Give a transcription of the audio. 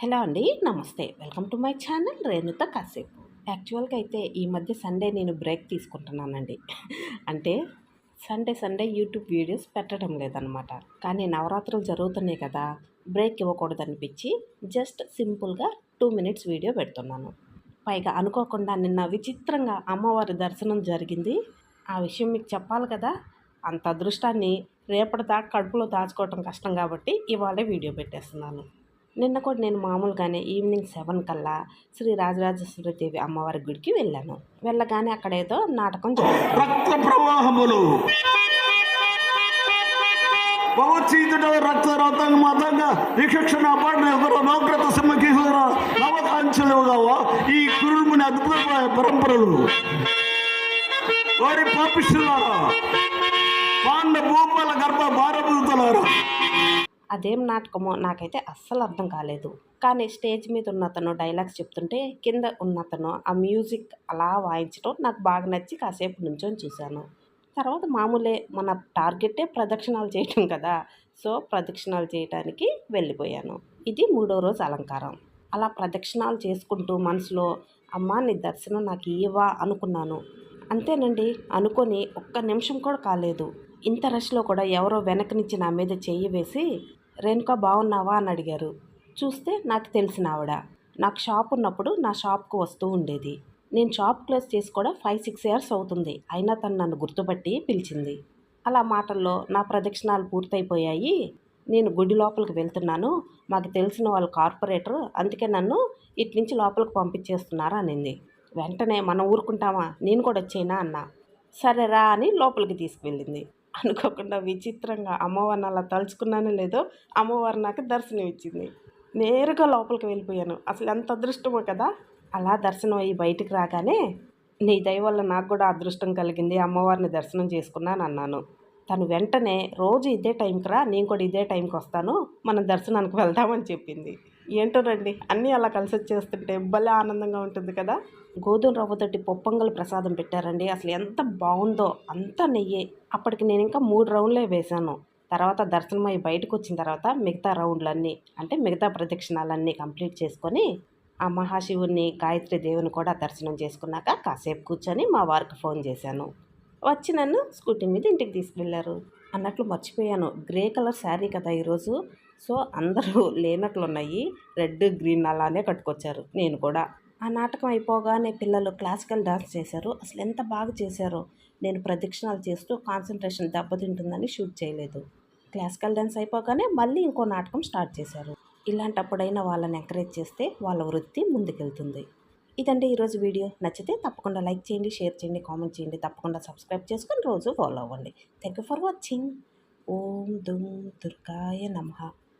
Hello అండి నమస్తే. Welcome to my channel రేణుత కాసేపు. యాక్చువల్గా అయితే ఈ మధ్య సండే నేను బ్రేక్ తీసుకుంటున్నానండి. అంటే సండే సండే యూట్యూబ్ వీడియోస్ పెట్టడం లేదనమాట కానీ నవరాత్రులు జరుగుతున్నాయి కదా బ్రేక్ ఇవ్వకూడదు అనిపించి జస్ట్ సింపుల్గా టూ మినిట్స్ వీడియో పెడుతున్నాను. పైగా అనుకోకుండా నిన్న విచిత్రంగా అమ్మవారి దర్శనం జరిగింది. ఆ విషయం మీకు చెప్పాలి కదా అంత అదృష్టాన్ని రేపటి దాకా కడుపులో దాచుకోవటం కష్టం కాబట్టి ఇవాళే వీడియో పెట్టేస్తున్నాను. నిన్న కూడా నేను మామూలుగానే ఈవినింగ్ సెవెన్ కల్లా శ్రీ రాజరాజేశ్వరి దేవి అమ్మవారి గుడికి వెళ్ళాను. వెళ్ళగానే అక్కడ ఏదో నాటకం రక్త ప్రవాహములు. ఈ కురుముని అద్భుత పరంపరలు. వారి పాపిస్తున్నారా పాండ భూపాల గర్భ భారభూతులారా అదేం నాటకమో నాకైతే అస్సలు అర్థం కాలేదు. కానీ స్టేజ్ మీద ఉన్నతను డైలాగ్స్ చెప్తుంటే కింద ఉన్నతను ఆ మ్యూజిక్ అలా వాయించడం నాకు బాగా నచ్చి కాసేపు నుంచొని చూశాను. తర్వాత మామూలే మన టార్గెటే ప్రదక్షిణాలు చేయటం కదా. సో ప్రదక్షిణాలు చేయటానికి వెళ్ళిపోయాను. ఇది మూడో రోజు అలంకారం. అలా ప్రదక్షిణాలు చేసుకుంటూ మనసులో అమ్మా నీ దర్శనం నాకు ఇవ్వా అనుకున్నాను. అంతేనండి అనుకొని ఒక్క నిమిషం కూడా కాలేదు. ఇంత రష్లో కూడా ఎవరో వెనక నుంచి నా మీద చెయ్యి వేసి రేణుకా బాగున్నావా అని అడిగారు. చూస్తే నాకు తెలిసిన ఆవిడ నాకు షాప్ ఉన్నప్పుడు నా షాప్కు వస్తూ ఉండేది. నేను షాప్ క్లోజ్ చేసి కూడా ఫైవ్ సిక్స్ ఇయర్స్ అవుతుంది. అయినా తను నన్ను గుర్తుపట్టి పిలిచింది. అలా మాటల్లో నా ప్రదక్షిణాలు పూర్తయిపోయాయి. నేను గుడి లోపలికి వెళ్తున్నాను. మాకు తెలిసిన వాళ్ళు కార్పొరేటర్ అందుకే నన్ను ఇటు నుంచి లోపలికి పంపించేస్తున్నారు అనింది. వెంటనే మనం ఊరుకుంటామా? నేను కూడా వచ్చేనా? అన్నా. సరేరా అని లోపలికి తీసుకువెళ్ళింది. అనుకోకుండా విచిత్రంగా అమ్మవారిని అలా తలుచుకున్నానో లేదో అమ్మవారు నాకు దర్శనం ఇచ్చింది నేరుగా లోపలికి వెళ్ళిపోయాను. అసలు ఎంత అదృష్టమో కదా! అలా దర్శనం అయ్యి బయటికి రాగానే నీ దయ వల్ల నాకు కూడా అదృష్టం కలిగింది. అమ్మవారిని దర్శనం చేసుకున్నాను అన్నాను తను వెంటనే రోజు ఇదే టైంకి రా నేను కూడా ఇదే టైంకి వస్తాను మనం దర్శనానికి వెళ్దామని చెప్పింది. ఏంటో రండి అన్నీ అలా కలిసి వచ్చేస్తుంటే భలే ఆనందంగా ఉంటుంది కదా. గోధుమ రవ్వతోటి పొప్పొంగల్ ప్రసాదం పెట్టారండి అసలు ఎంత బాగుందో అంత నెయ్యి. అప్పటికి నేను ఇంకా మూడు రౌండ్లే వేశాను. తర్వాత దర్శనం అయ్యి బయటకు వచ్చిన తర్వాత మిగతా రౌండ్లన్నీ అంటే మిగతా ప్రదక్షిణాలన్నీ కంప్లీట్ చేసుకొని ఆ మహాశివుని గాయత్రి దేవుని కూడా దర్శనం చేసుకున్నాక కాసేపు కూర్చొని మా వారికి ఫోన్ చేశాను. వచ్చి నన్ను స్కూటీ మీద ఇంటికి తీసుకువెళ్ళారు అన్నట్లు మర్చిపోయాను. గ్రే కలర్ శారీ కదా ఈరోజు. సో అందరూ లేనట్లు ఉన్నాయి రెడ్ గ్రీన్ అలానే కట్టుకొచ్చారు. నేను కూడా. ఆ నాటకం అయిపోగానే పిల్లలు క్లాసికల్ డాన్స్ చేశారు. అసలు ఎంత బాగా చేశారో. నేను ప్రదక్షిణాలు చేస్తూ కాన్సన్ట్రేషన్ దెబ్బతింటుందని షూట్ చేయలేదు. క్లాసికల్ డాన్స్ అయిపోగానే మళ్ళీ ఇంకో నాటకం స్టార్ట్ చేశారు. ఇలాంటప్పుడైనా వాళ్ళని ఎంకరేజ్ చేస్తే వాళ్ళ వృత్తి ముందుకెళ్తుంది. ఇదండి ఈరోజు వీడియో. నచ్చితే తప్పకుండా లైక్ చేయండి షేర్ చేయండి కామెంట్ చేయండి. తప్పకుండా సబ్స్క్రైబ్ చేసుకొని రోజు ఫాలో అవ్వండి. థ్యాంక్ యూ ఫర్ వాచింగ్ ఓం దుమ్ దుర్గాయ నమః.